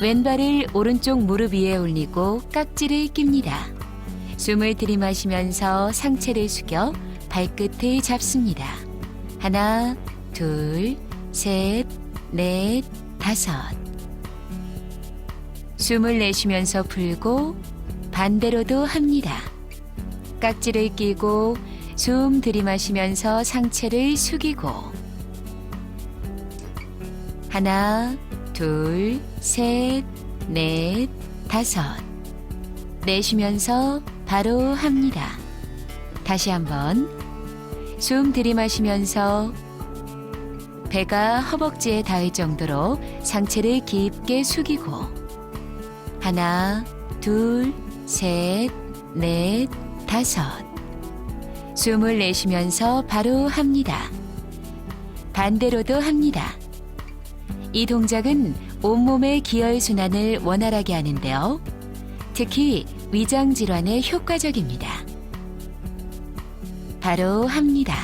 왼발을 오른쪽 무릎 위에 올리고 깍지를 낍니다. 숨을 들이마시면서 상체를 숙여 발끝을 잡습니다. 하나, 둘, 셋, 넷, 다섯. 숨을 내쉬면서 풀고 반대로도 합니다. 깍지를 끼고 숨 들이마시면서 상체를 숙이고 하나, 둘, 셋, 넷, 다섯. 내쉬면서 바로 합니다. 다시 한번 숨 들이마시면서 배가 허벅지에 닿을 정도로 상체를 깊게 숙이고 하나, 둘, 셋, 넷, 다섯. 숨을 내쉬면서 바로 합니다. 반대로도 합니다. 이 동작은 온몸의 기혈 순환을 원활하게 하는데요. 특히 위장 질환에 효과적입니다. 바로 합니다.